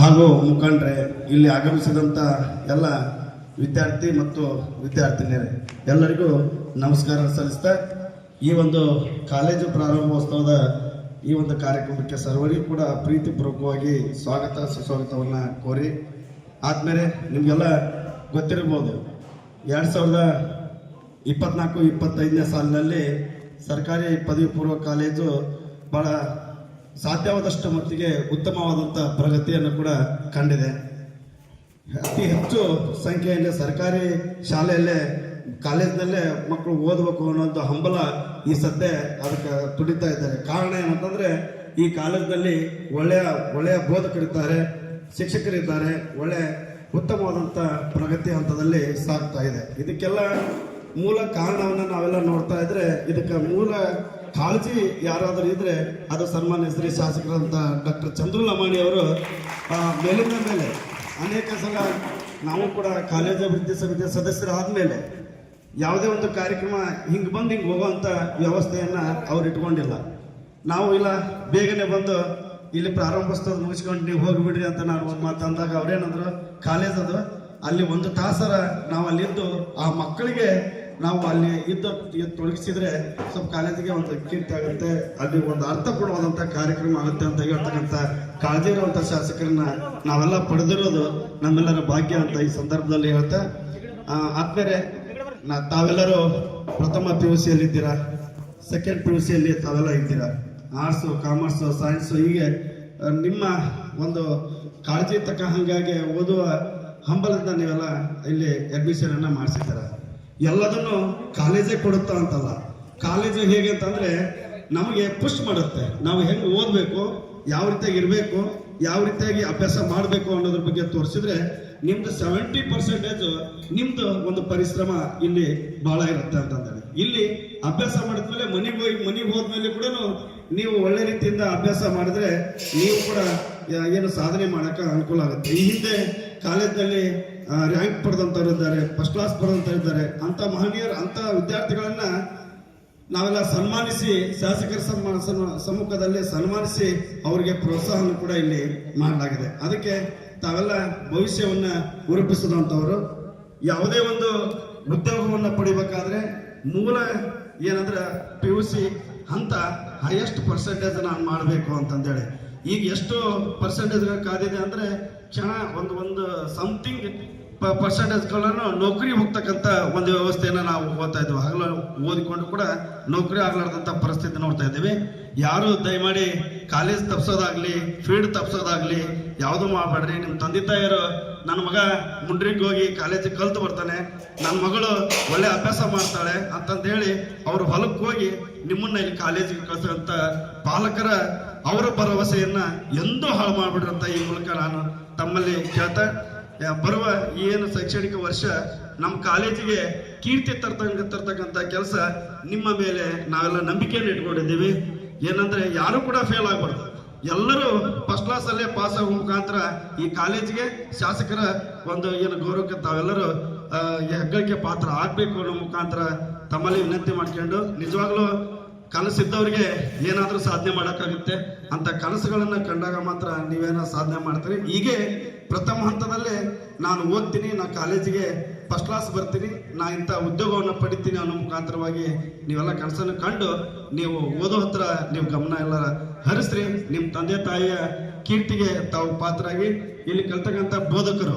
ಹಾಗೂ ಮುಖಂಡ್ರೆ, ಇಲ್ಲಿ ಆಗಮಿಸಿದಂಥ ಎಲ್ಲ ವಿದ್ಯಾರ್ಥಿ ಮತ್ತು ವಿದ್ಯಾರ್ಥಿನಿಯರೇ, ಎಲ್ಲರಿಗೂ ನಮಸ್ಕಾರ ಸಲ್ಲಿಸ್ತಾ, ಈ ಒಂದು ಕಾಲೇಜು ಪ್ರಾರಂಭೋತ್ಸವದ ಈ ಒಂದು ಕಾರ್ಯಕ್ರಮಕ್ಕೆ ಸರ್ವರಿಗೂ ಕೂಡ ಪ್ರೀತಿಪೂರ್ವಕವಾಗಿ ಸ್ವಾಗತ, ಸುಸ್ವಾಗತವನ್ನು ಕೋರಿ, ಆದಮೇಲೆ ನಿಮಗೆಲ್ಲ ಗೊತ್ತಿರ್ಬೋದು ಎರಡು ಸಾವಿರದ ಇಪ್ಪತ್ನಾಲ್ಕು, ಇಪ್ಪತ್ತೈದನೇ ಸಾಲಿನಲ್ಲಿ ಸರ್ಕಾರಿ ಪದವಿ ಪೂರ್ವ ಕಾಲೇಜು ಬಹಳ ಸಾಧ್ಯವಾದಷ್ಟು ಮಟ್ಟಿಗೆ ಉತ್ತಮವಾದಂಥ ಪ್ರಗತಿಯನ್ನು ಕೂಡ ಕಂಡಿದೆ. ಅತಿ ಹೆಚ್ಚು ಸಂಖ್ಯೆಯಲ್ಲಿ ಸರ್ಕಾರಿ ಶಾಲೆಯಲ್ಲೇ, ಕಾಲೇಜ್ನಲ್ಲೇ ಮಕ್ಕಳು ಓದಬೇಕು ಅನ್ನೋದು ಹಂಬಲ ಈ ಸದ್ಯ ಅದಕ್ಕೆ ತುಡಿತಾ ಇದ್ದಾರೆ. ಕಾರಣ ಏನಂತಂದರೆ, ಈ ಕಾಲೇಜಿನಲ್ಲಿ ಒಳ್ಳೆಯ ಒಳ್ಳೆಯ ಬೋಧಕರಿದ್ದಾರೆ ಶಿಕ್ಷಕರಿದ್ದಾರೆ ಒಳ್ಳೆ ಉತ್ತಮವಾದಂಥ ಪ್ರಗತಿ ಹಂತದಲ್ಲಿ ಸಾಗ್ತಾ ಇದೆ. ಇದಕ್ಕೆಲ್ಲ ಮೂಲ ಕಾರಣವನ್ನು ನಾವೆಲ್ಲ ನೋಡ್ತಾ ಇದ್ರೆ ಇದಕ್ಕೆ ಮೂಲ ಕಾಳಜಿ ಯಾರಾದರೂ ಇದ್ರೆ ಅದು ಸನ್ಮಾನ್ಯ ಹೆಸರಿ ಶಾಸಕರಂತ ಡಾಕ್ಟರ್ ಚಂದ್ರು ಲಮಾಣಿ ಅವರು ಮೇಲಿಂದ ಮೇಲೆ ಅನೇಕ ಸಲ ನಾವು ಕೂಡ ಕಾಲೇಜು ಅಭಿವೃದ್ಧಿ ಸಮಿತಿಯ ಸದಸ್ಯರಾದ್ಮೇಲೆ ಯಾವುದೇ ಒಂದು ಕಾರ್ಯಕ್ರಮ ಹಿಂಗೆ ಬಂದು ಹಿಂಗೆ ಹೋಗುವಂಥ ವ್ಯವಸ್ಥೆಯನ್ನು ಅವ್ರು ಇಟ್ಕೊಂಡಿಲ್ಲ. ನಾವು ಇಲ್ಲ, ಬೇಗನೆ ಬಂದು ಇಲ್ಲಿ ಪ್ರಾರಂಭಿಸ್ತದ ಮುಗಿಸ್ಕೊಂಡು ನೀವು ಹೋಗಿಬಿಡ್ರಿ ಅಂತ ನಾನು ಒಂದು ಮಾತು ಅಂದಾಗ ಅವ್ರೇನಂದ್ರು ಕಾಲೇಜದು ಅಲ್ಲಿ ಒಂದು ತಾಸರ ನಾವು ಅಲ್ಲಿದ್ದು ಆ ಮಕ್ಕಳಿಗೆ ನಾವು ಅಲ್ಲಿ ಇದ್ದ ಇದ್ ತೊಡಗಿಸಿದ್ರೆ ಸ್ವಲ್ಪ ಕಾಲೇಜಿಗೆ ಒಂದು ಕೀರ್ತಿ ಆಗುತ್ತೆ. ಅಲ್ಲಿ ಒಂದು ಅರ್ಥಪೂರ್ಣವಾದಂಥ ಕಾರ್ಯಕ್ರಮ ಆಗುತ್ತೆ ಅಂತ ಹೇಳ್ತಕ್ಕಂಥ ಕಾಳಜಿ ಇರುವಂಥ ಶಾಸಕರನ್ನ ನಾವೆಲ್ಲ ಪಡೆದಿರೋದು ನಮ್ಮೆಲ್ಲರ ಭಾಗ್ಯ ಅಂತ ಈ ಸಂದರ್ಭದಲ್ಲಿ ಹೇಳ್ತಾ ಆದ್ಮೇಲೆ ನಾ, ತಾವೆಲ್ಲರೂ ಪ್ರಥಮ ಪಿ ಯು ಸಿಯಲ್ಲಿ ಇದ್ದೀರಾ? ಸೆಕೆಂಡ್ ಪಿ ಯು ಸಿಯಲ್ಲಿ ತಾವೆಲ್ಲ ಇದ್ದೀರಾ? ಆರ್ಟ್ಸು ಕಾಮರ್ಸು ಸೈನ್ಸು ಹೀಗೆ ನಿಮ್ಮ ಒಂದು ಕಾಳಜಿ ತಕ್ಕ ಹಾಗಾಗಿ ಓದುವ ಹಂಬಲದಿಂದ ನೀವೆಲ್ಲ ಇಲ್ಲಿ ಅಡ್ಮಿಷನ್ ಅನ್ನ ಮಾಡಿಸಿದ್ದೀರ? ಎಲ್ಲದನ್ನು ಕಾಲೇಜೇ ಕೊಡುತ್ತಾ ಅಂತಲ್ಲ. ಕಾಲೇಜು ಹೇಗೆ ಅಂತಂದ್ರೆ ನಮಗೆ ಪುಷ್ ಮಾಡುತ್ತೆ. ನಾವು ಹೆಂಗೆ ಓದಬೇಕು, ಯಾವ ರೀತಿಯಾಗಿ ಇರಬೇಕು, ಯಾವ ರೀತಿಯಾಗಿ ಅಭ್ಯಾಸ ಮಾಡಬೇಕು ಅನ್ನೋದ್ರ ಬಗ್ಗೆ ತೋರಿಸಿದ್ರೆ ನಿಮ್ದು ಸೆವೆಂಟಿ ಪರ್ಸೆಂಟೇಜ್ ನಿಮ್ದು ಒಂದು ಪರಿಶ್ರಮ ಇಲ್ಲಿ ಬಹಳ ಇರುತ್ತೆ ಅಂತಂದ್ರೆ. ಇಲ್ಲಿ ಅಭ್ಯಾಸ ಮಾಡಿದ್ಮೇಲೆ ಮನೆಗೆ ಹೋಗಿ ಮನೆಗೆ ಹೋದ್ಮೇಲೆ ಕೂಡ ನೀವು ಒಳ್ಳೆ ರೀತಿಯಿಂದ ಅಭ್ಯಾಸ ಮಾಡಿದ್ರೆ ನೀವು ಕೂಡ ಏನು ಸಾಧನೆ ಮಾಡಕ್ಕೆ ಅನುಕೂಲ ಆಗುತ್ತೆ. ಈ ಹಿಂದೆ ಕಾಲೇಜ್ನಲ್ಲಿ ರ್ಯಾಂಕ್ ಪಡೆದಂಥವ್ರು ಇದ್ದಾರೆ ಫಸ್ಟ್ ಕ್ಲಾಸ್ ಪಡೆದಂಥವ್ರು ಇದ್ದಾರೆ. ಅಂತ ಮಹನೀಯರು ಅಂತ ವಿದ್ಯಾರ್ಥಿಗಳನ್ನು ನಾವೆಲ್ಲ ಸನ್ಮಾನಿಸಿ, ಶಾಸಕರ ಸನ್ಮಾನ ಸನ್ ಸಮ್ಮುಖದಲ್ಲಿ ಸನ್ಮಾನಿಸಿ ಅವರಿಗೆ ಪ್ರೋತ್ಸಾಹವನ್ನು ಕೂಡ ಇಲ್ಲಿ ಮಾಡಲಾಗಿದೆ. ಅದಕ್ಕೆ ತಾವೆಲ್ಲ ಭವಿಷ್ಯವನ್ನ ರೂಪಿಸಿದಂಥವರು ಯಾವುದೇ ಒಂದು ಉದ್ಯೋಗವನ್ನು ಪಡಿಬೇಕಾದ್ರೆ ಮೂಲ ಏನಂದ್ರೆ ಪಿ ಯು ಸಿ ಹಂತ ಹೈಯೆಸ್ಟ್ ಪರ್ಸೆಂಟೇಜ್ ನಾನು ಮಾಡಬೇಕು ಅಂತಂದೇಳಿ. ಈಗ ಎಷ್ಟು ಪರ್ಸೆಂಟೇಜ್ ಕಾದಿದೆ ಅಂದರೆ ಕ್ಷಣ ಒಂದು ಒಂದು ಸಮಥಿಂಗ್ ಪರ್ಸೆಂಟೇಜ್ಗಳನ್ನು ನೌಕರಿ ಹೋಗ್ತಕ್ಕಂಥ ಒಂದು ವ್ಯವಸ್ಥೆಯನ್ನು ನಾವು ಓದ್ತಾ ಇದ್ವಿ ಹಗಲು ಓದಿಕೊಂಡು ಕೂಡ ನೌಕರಿ ಆಗ್ಲಾರ್ದಂಥ ಪರಿಸ್ಥಿತಿ ನೋಡ್ತಾ ಇದ್ದೀವಿ. ಯಾರು ದಯಮಾಡಿ ಕಾಲೇಜ್ ತಪ್ಸೋದಾಗ್ಲಿ ಫೀಲ್ಡ್ ತಪ್ಸೋದಾಗ್ಲಿ, ಯಾವುದು ಮಾಡಬೇಡ್ರಿ. ನಿಮ್ಮ ತಂದೆ ತಾಯಿಯರು ನನ್ನ ಮಗ ಮುಂಡ್ರಿಗೆ ಹೋಗಿ ಕಾಲೇಜಿಗೆ ಕಲ್ತು ಬರ್ತಾನೆ. ನನ್ನ ಮಗಳು ಒಳ್ಳೆ ಅಭ್ಯಾಸ ಮಾಡ್ತಾಳೆ ಅಂತಂತ ಹೇಳಿ ಅವ್ರ ಹೊಲಕ್ಕೆ ಹೋಗಿ ನಿಮ್ಮನ್ನ ಇಲ್ಲಿ ಕಾಲೇಜಿಗೆ ಕಳ್ಸೋಂಥ ಪಾಲಕರ ಅವರ ಭರವಸೆಯನ್ನು ಎಂದೂ ಹಾಳು ಮಾಡಿಬಿಡ್ರಂತ ಈ ಮೂಲಕ ನಾನು ತಮ್ಮಲ್ಲಿ ಕೇಳ್ತಾ ಬರುವ ಈ ಏನು ಶೈಕ್ಷಣಿಕ ವರ್ಷ ನಮ್ಮ ಕಾಲೇಜಿಗೆ ಕೀರ್ತಿ ತರ್ತಂಗ ತರ್ತಕ್ಕಂಥ ಕೆಲಸ ನಿಮ್ಮ ಮೇಲೆ ನಾವೆಲ್ಲ ನಂಬಿಕೆಯನ್ನು ಇಟ್ಕೊಂಡಿದ್ದೀವಿ. ಏನಂದ್ರೆ ಯಾರು ಕೂಡ ಫೇಲ್ ಆಗಬಾರ್ದು. ಎಲ್ಲರೂ ಫಸ್ಟ್ ಕ್ಲಾಸ್ ಅಲ್ಲೇ ಪಾಸ್ ಆಗೋ ಮುಖಾಂತರ ಈ ಕಾಲೇಜಿಗೆ ಶಾಸಕರ ಒಂದು ಏನು ಗೌರವಕ್ಕೆ ತಾವೆಲ್ಲರೂ ಹೆಗ್ಗಳಿಕೆ ಪಾತ್ರ ಆಗ್ಬೇಕು ಅನ್ನೋ ಮುಖಾಂತರ ತಮ್ಮಲ್ಲಿ ವಿನಂತಿ ಮಾಡ್ಕೊಂಡು ನಿಜವಾಗ್ಲೂ ಕನಸಿದ್ದವ್ರಿಗೆ ಏನಾದರೂ ಸಾಧನೆ ಮಾಡೋಕ್ಕಾಗುತ್ತೆ. ಅಂತ ಕನಸುಗಳನ್ನು ಕಂಡಾಗ ಮಾತ್ರ ನೀವೇನೋ ಸಾಧನೆ ಮಾಡ್ತೀರಿ. ಹೀಗೆ ಪ್ರಥಮ ಹಂತದಲ್ಲೇ ನಾನು ಓದ್ತೀನಿ, ನಾ ಕಾಲೇಜಿಗೆ ಫಸ್ಟ್ ಕ್ಲಾಸ್ ಬರ್ತೀನಿ, ನಾ ಇಂಥ ಉದ್ಯೋಗವನ್ನು ಪಡಿತೀನಿ ಅನ್ನೋ ಮುಖಾಂತರವಾಗಿ ನೀವೆಲ್ಲ ಕನಸನ್ನು ಕಂಡು ನೀವು ಓದೋ ಹತ್ರ ನೀವು ಗಮನ ಎಲ್ಲ ಹರಿಸ್ರಿ. ನಿಮ್ಮ ತಂದೆ ತಾಯಿಯ ಕೀರ್ತಿಗೆ ತಾವು ಪಾತ್ರರಾಗಿ ಇಲ್ಲಿ ಕಲ್ತಕ್ಕಂಥ ಬೋಧಕರು,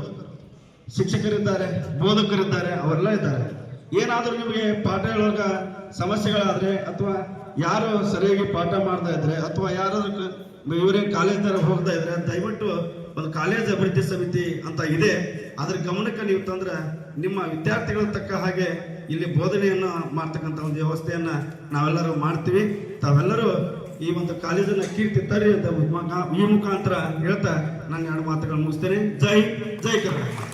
ಶಿಕ್ಷಕರಿದ್ದಾರೆ, ಬೋಧಕರಿದ್ದಾರೆ, ಅವರೆಲ್ಲ ಇದ್ದಾರೆ. ಏನಾದರೂ ನಿಮಗೆ ಪಾಠ ಹೇಳುವಾಗ ಸಮಸ್ಯೆಗಳಾದರೆ ಅಥವಾ ಯಾರು ಸರಿಯಾಗಿ ಪಾಠ ಮಾಡ್ತಾ ಇದ್ರೆ ಅಥವಾ ಯಾರಾದ್ರೂ ಇವರೇ ಕಾಲೇಜ್ದಾರ ಹೋಗ್ತಾ ಇದ್ರೆ ದಯವಿಟ್ಟು ಒಂದು ಕಾಲೇಜ್ ಅಭಿವೃದ್ಧಿ ಸಮಿತಿ ಅಂತ ಇದೆ. ಅದ್ರ ಗಮನಕ್ಕೆ ನೀವು ತಂದ್ರೆ ನಿಮ್ಮ ವಿದ್ಯಾರ್ಥಿಗಳ ತಕ್ಕ ಹಾಗೆ ಇಲ್ಲಿ ಬೋಧನೆಯನ್ನು ಮಾಡ್ತಕ್ಕಂಥ ಒಂದು ವ್ಯವಸ್ಥೆಯನ್ನ ನಾವೆಲ್ಲರೂ ಮಾಡ್ತೀವಿ. ತಾವೆಲ್ಲರೂ ಈ ಒಂದು ಕಾಲೇಜನ್ನ ಕೀರ್ತಿ ತರ್ರಿ ಅಂತ ಈ ಮುಖಾಂತರ ಹೇಳ್ತಾ ನಾನು ಎರಡು ಮಾತುಗಳನ್ನು ಮುಗಿಸ್ತೇನೆ. ಜೈ ಜೈ ಕರ್ನಾಟಕ.